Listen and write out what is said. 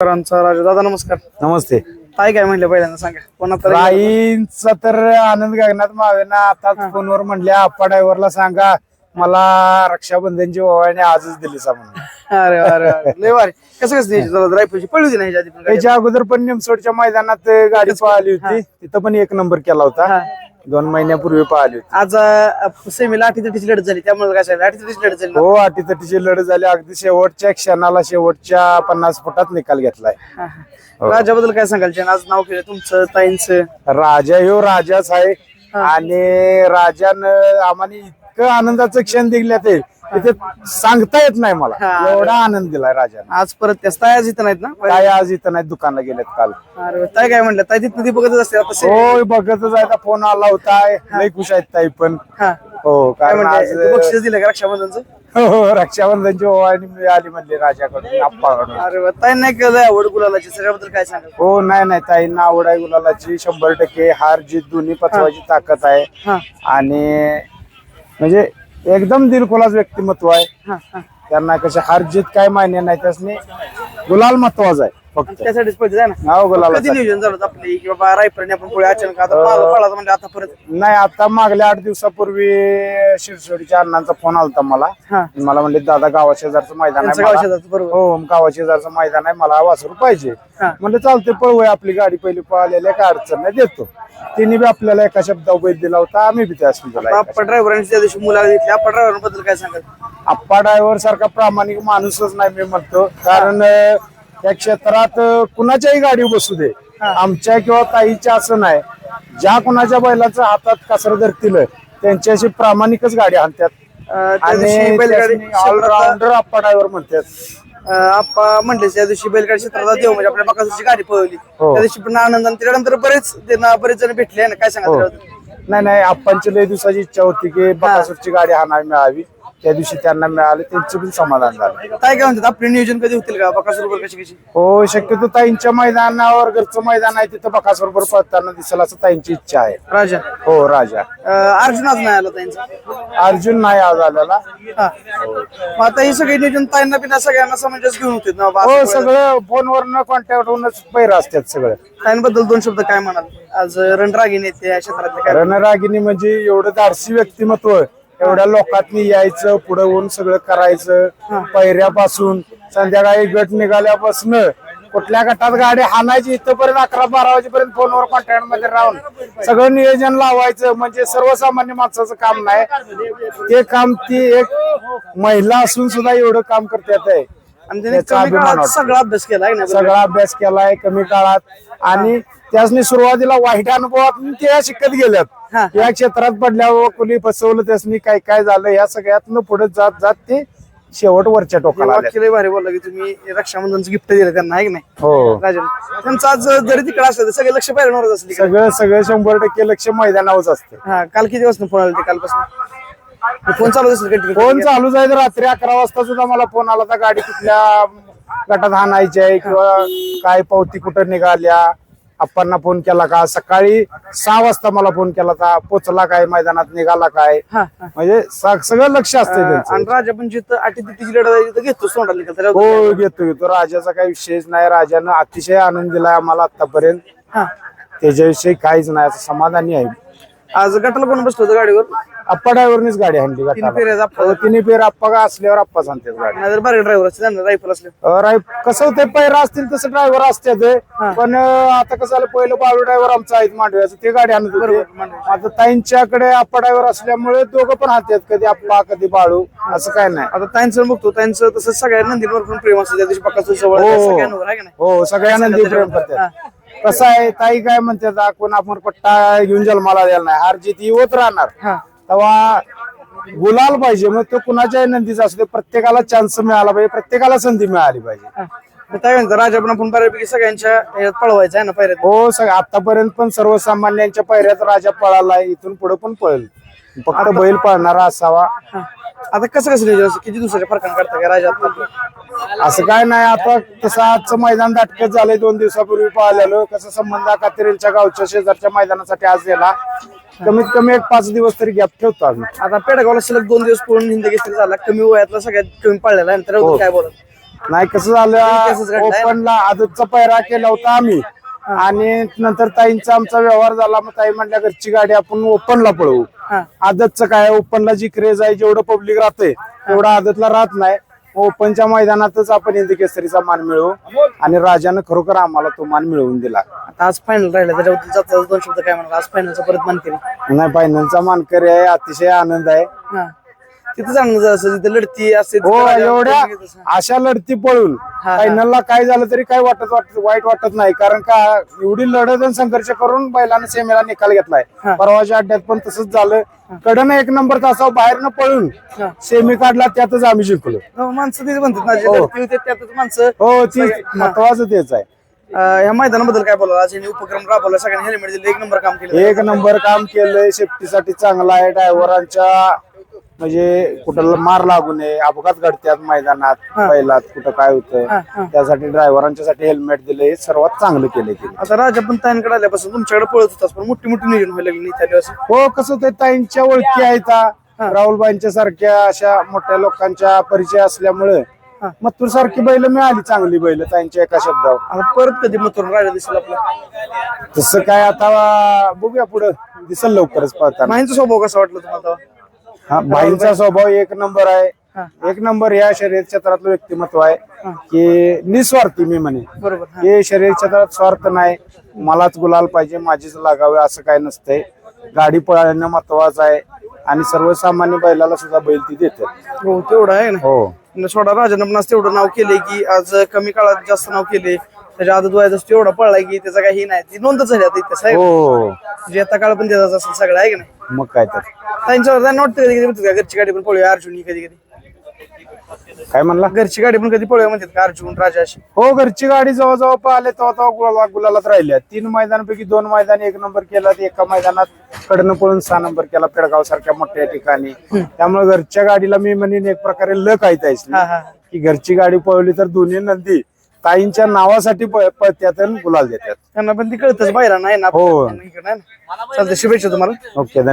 करांचा राजा. दादा नमस्कार. नमस्ते. काय काय म्हणलं पहिल्यांदा सांगा. कोणा तरी राईंचा तर आनंद गगनात मावेना. आताच फोनवर म्हणल्या आप्पा ड्रायव्हरला सांगा मला रक्षाबंधनची ओवाळणी आजच दिली सा म्हणून. अरे अरे अरे. लय भारी. कसं कसं द्यायची रायफलची नाही ह्याच्या आधी पण गाडी. त्याच्या अगोदर पण निमसोडच्या मैदानात गाडी पळाली होती. तिथं पण एक नंबर केला होता. हा. दोन महिन्यापूर्वी पळाली होती. आज सेमीला अटी तटीची लढत झाली त्यामुळे काय सांगितलं अटी तटीची लढत झाली? हो अटीतटीची लढत झाली. अगदी शेवटच्या क्षणाला शेवटच्या पन्नास फुटात निकाल घेतलाय. हा, हा. राजाबद्दल काय सांगाल ज्यानं आज नाव केलं तुमचं ताईंचं. राजा ह्यो राजाच आहे. आणि राजानं आम्हाला इतकं आनंदाचं क्षण दिले ते. ते सांगता येत नाही मला. हा. एवढा आनंद दिलाय राजानं. आज परत त्या तायाच इथं नाहीत ना? काय आज इथं नाही दुकानला गेलेत काल. अरे ताई काय म्हणलं ताई तिथं ती बघतच असते आता से- होय बघतच आहे. फोन आला होता. लई खुश आहेत ताई पण. हा. हो काय कारण आज तू बक्षीस दिलं का रक्षाबंधनचं? हो, हो, रक्षाबंधनची ओवाळणी मिळाली म्हणली राजाकडून आप्पाकडून अरे वा, ताई नाही केलं आवड गुलालाची? सगळ्याबद्दल काय सांगाल? हो नाही नाही ताईंना आवड आहे गुलालाची. शंभर टक्के हार जीत दोन्ही पचवायची ताकद आहे. हा. आणि म्हणजे एकदम दिलखुलास व्यक्तिमत्व आहे. त्यांना कसे हार जीत काय मान्य नाही त्यासनी गुलाल महत्त्वाचा आहे. फक्त. त्यासाठीच पळते आहे ना. नाव गुलाल कधी नियोजन झालं होतं आपली? की बाबा रायफलने आपण पुढे अचानक आता पळाला म्हणजे आता परत? नाही आता मागल्या आठ दिवसापूर्वी शिरसोडीच्या अण्णांचा फोन आलता मला. हा. मला म्हणले दादा गावा शेजारचं मैदान त्यांचं आहे गाव मला. शेजारचं बरोबर. हो गावा शेजारचं मैदान आहे मला वासरू पाहिजे. हा. म्हणलं चालते पळवूया आपली गाडी पहिली पळालेल्या काय अडचण नाही देतो. तिने बी आपल्याला एका शब्दावर बैल दिला होता आम्ही बी त्या दिला आपा ड्रायव्हरांनी त्या दिवशी मुलाखत घेतली. आपा ड्रायव्हरांबद्दल काय सांगाल? आप्पा ड्रायव्हर सारखा प्रामाणिक माणूसच नाही मी म्हणतो. कारण अं, या क्षेत्रात कुणाच्याही गाडी बसू दे. आमच्या किंवा ताईच्या असं नाही. ज्या कुणाच्या बैलाचं हातात कसर धरतील त्यांच्याशी प्रामाणिकच गाडी आणतात. त्या आणि बैलगाडी ऑलराऊंडर आप्पा ड्रायव्हर म्हणतात. आप्पा म्हणले त्या दिवशी बैलगाडी क्षेत्राला देव म्हणजे आपल्या बकासूरची गाडी पळवली. हो. त्या दिवशी पण आनंद आणि त्याच्यानंतर बरेच बरेच जण भेटले ना काय सांगाल हो? नाही नाही आप्पांची लय दिवसाची इच्छा होती की बकासूरची गाडी हाणावी मिळावी. त्या दिवशी त्यांना मिळाली त्यांचं पण समाधान झालं. काय काय म्हणतात आपले नियोजन कधी होतील का? बकासूर बरोबर कशी कशी? हो शक्यतो ताईंच्या मैदानावर घरचं मैदान आहे तिथं बकासूर बरोबर पळताना दिसेल असं ताईंची इच्छा आहे. राजा? हो राजा. अं, अर्जुन आज नाही आला त्यांचा अर्जुन नाही आज आलेला. हा. मग आता हे सगळे नियोजन ताईंना बिना सगळ्यांना समंजस घेऊन होते ना बाबा, हो सगळं फोनवर कॉन्टॅक्ट होऊनच पैर असतात सगळं. ताईंबद्दल दोन शब्द काय म्हणाल? आज रणरागिनी आहेत त्या क्षेत्रातले काय रणरागिनी म्हणजे एवढं धाडसी व्यक्तिमत्व एवढ्या लोकांनी यायचं पुढे होऊन सगळं करायचं. पैऱ्यापासून संध्याकाळी गट निघाल्यापासून कुठल्या गटात गाडी हाणायची इथपर्यंत अकरा बारा वाजेपर्यंत फोनवर कॉन्टॅक्टमध्ये राहून सगळं नियोजन लावायचं. म्हणजे सर्वसामान्य माणसाचं काम नाही. ते काम ती एक महिला असून सुद्धा एवढं काम करतात आहे आणि त्यांनी त्याचा कमी अभिमान काळात वाटतो. सगळा अभ्यास केला आहे ना सगळा अभ्यास केलाय कमी काळात. आणि त्यासनी सुरुवातीला वाईट अनुभवात त्या शिकत हा. गेल्यात. या क्षेत्रात पडल्यावर कोणी फसवलं त्यासनी काय काय झालं या सगळ्यातनं पुढे जात जात ते शेवट वरच्या टोकाला आले वाक्य लय भारी बोलला की तुम्ही रक्षाबंधनचं गिफ्ट दिलं त्यांना आहे की नाही? हो. राजन त्यांचं आज जरी तिकडे असलं तर सगळे लक्ष पाहिजे असले? सगळं सगळं शंभर टक्के लक्ष मैदानावरच असते. हा काल किती वाजता फोन आला ते कालपासून? फोन चालू असेल फोन चालूच आहे तर रात्री अकरा वाजता सुद्धा मला फोन आला होता गाडी कुठल्या गटात हाणायची आहे किंवा काय पावती कुठं निघाल्या अप्पांना फोन केला का? सकाळी सहा वाजता मला फोन केला होता पोचला काय? मैदानात निघाला काय? म्हणजे सगळं लक्ष असते आणि राजा पण जिथं अटी तिची लढत आहे तिथं घेतो त्याला हो घेतो घेतो. राजाचा काही विषयच नाही. राजानं अतिशय आनंद दिलाय आम्हाला आतापर्यंत त्याच्याविषयी काहीच नाही. असं समाधानी आहे. आज गटाला कोण बसलो होतं गाडीवर? अप्पा ड्रायव्हरनीच गाडी आणली तिन्ही गटाला. फेऱ्याचा अप्पा. हो, तिन्ही अप्पा का असल्यावर अप्पा सांगतात गाडी. बारे ड्रायव्हर असते रायफल असले. अं, राय कसं होतंय पैरा असतील तसं ड्रायव्हर असतात पण अं, आता कसं झालं पहिलं बाळू ड्रायव्हर आमचा आहेत मांडव्याचं ते गाडी आणत होते. आता ताईंच्याकडे अप्पा ड्रायव्हर असल्यामुळे दोघं पण हातात कधी अप्पा कधी बाळू असं काय नाही. आता त्यांचं बघतो त्यांचं तसं सगळ्या नंदीवर पण प्रेम असतं त्या दिवशी पक्का जवळ हो. आहे, सगळ्यांवर आहे का नाही? हो सगळ्यांना काय देव प्रेम करतात कसं आहे ताई काय म्हणतात "आ, कोण आपण पट्टा घेऊन जन्माला द्यायला नाही. हार जीत होत राहणार. हा. तेव्हा गुलाल पाहिजे मग तो कुणाच्याही नंदीचा असू दे प्रत्येकाला चान्स मिळाला पाहिजे प्रत्येकाला संधी मिळाली पाहिजे. काय म्हणतो राजा पण आपण बऱ्यापैकी सगळ्यांच्या ह्याच्यात पळवायचं आहे ना पायऱ्यात हो सग आतापर्यंत पण सर्वसामान्यांच्या पैऱ्यात राजा पळालाय इथून पुढे पण पळेल. फक्त बैल पळणारा असावा. आता कसं कसं नियोजन असतं? किती दिवसाच्या फरकानं करता का राजा? असं काय नाही आता तसं आजचं मैदान दाटकत झालंय दोन दिवसापूर्वी पळालेलो. कसं संबंध कात्रेंच्या गावच्या शेजारच्या मैदानासाठी आज गेला कमीत कमी एक पाच दिवस तरी गॅप ठेवतो आम्ही. आता पेडगावला सलग दोन दिवस पळून हिंद केसरी झाला. कमी वयातला सगळ्यात कमी पळलेला आहे. हो. काय बोलत? नाही कसं केसच झालं घडलाय. ओपनला आदतचा पैरा केला होता आम्ही. आणि नंतर ताईंचा आमचा व्यवहार झाला. मग ताई म्हणल्या घरची गाडी आपण ओपनला पळवू. हा. आदतचं काय ओपनला जी क्रेज आहे जेवढं पब्लिक राहते तेवढं आदतला राहत नाही. ओपनच्या मैदानातच आपण हिंदी केसरीचा मान मिळवू. आणि राजानं खरोखर आम्हाला तो मान मिळवून दिला. आता आज फायनल राहिला त्याच्यावरती जाता दोन शब्द काय म्हणा आज फायनलचा परत मान केली नाही फायनलचा मानकरी आहे अतिशय आनंद आहे. हा. तिथं चांगलं असं तिथे लढती असते हो तिथं एवढ्या अशा लढती पळून. फायनलला काय झालं तरी काय वाटत वाटत वाईट वाटत नाही. कारण का एवढी लढत आणि संघर्ष करून बैलानं सेमेला निकाल घेतलाय. परवाच्या अड्ड्यात पण तसंच झालं. कडनं एक नंबर तासावर बाहेरनं पळून. सेमी काढला त्यातच आम्ही जिंकलो. हो, माणसं तेच म्हणतात ना जे हो. लढती होते त्यातच माणसं हो ती महत्वाचं तेच आहे. अं, ह्या मैदानाबद्दल काय बोला आज यांनी उपक्रम राबवला सगळ्यांनी हेल्मेट दिले एक नंबर काम केलं. एक नंबर काम केलंय सेफ्टीसाठी चांगलं आहे ड्रायव्हरांच्या म्हणजे कुठं मार लागू नये अपघात घडतात मैदानात बैलात कुठं काय होतं. त्यासाठी ड्रायव्हरांच्या साठी हेल्मेट दिले हे सर्वात चांगलं केलंय तिने आता राजा पण ताईंकडे आल्यापासून तुमच्याकडे पळत होतास पण मोठी मोठी नियोजन व्हायला लागली इथल्या दिवस. हो कसं ते ताईंच्या ओळखी आहेत राहुलबाईंच्या सारख्या अशा मोठ्या लोकांच्या परिचय असल्यामुळे. मथुर सारखी बैल मिळाली चांगली बैल ताईंच्या एका शब्दावर. परत कधी मथुर राजा दिसेल आपला? तसं काय आता बघूया पुढं दिसल लवकरच पाहताना. माहींचा स्वभाव कसा वाटला तुम्हाला? हा बाईंचा स्वभाव एक नंबर. आहे. एक नंबर या शर्यत क्षेत्रातलं व्यक्तिमत्व आहे की निस्वार्थी मी म्हणे. बरोबर हा. शर्यत क्षेत्रात स्वार्थ नाही. मलाच गुलाल पाहिजे माझीच लागावे असं काय नसतंय. गाडी पळणं महत्वाचं आहे आणि सर्वसामान्य बैलाला सुद्धा बैल ती देते हो तेवढं आहे ना. हो. न सोडा राजानं पण आज तेवढं नाव केले की आज कमी काळात जास्त नाव केले त्याच्या आदत वयात तेवढा पळलाय की त्याचा काही नाही. ती नोंदच झाली आता इथे साहेब. हो. म्हणजे आता काळ पण त्याचा असेल सगळं आहे की नाही? मग काय तर. त्यांच्यावर त्यांना वाटतं कधी कधी म्हणतात का घरची गाडी पण पळूया अर्जुन ही कधी कधी काय म्हणला? घरची गाडी पण कधी पळूया म्हणतात का अर्जुन राजा अशी. हो घरची गाडी जवळ जवळ पाहिले तेव्हा तेव्हा गुलाला गुलालात राहिल्या. तीन मैदानापैकी दोन मैदान एक नंबर केला ते एका मैदानात कडनं पळून सहा नंबर केला पेडगाव सारख्या मोठ्या ठिकाणी. त्यामुळे घरच्या गाडीला मी म्हणेन एक प्रकारे लक आहे हा हा. की घरची गाडी पळवली तर दोन्ही नंदी ताईंच्या नावासाठी प- पळत्यात आणि गुलाल देतात. त्यांना पण ती कळतच बाहेर नाही ना हो. चालतं शुभेच्छा तुम्हाला. ओके धन्यवाद.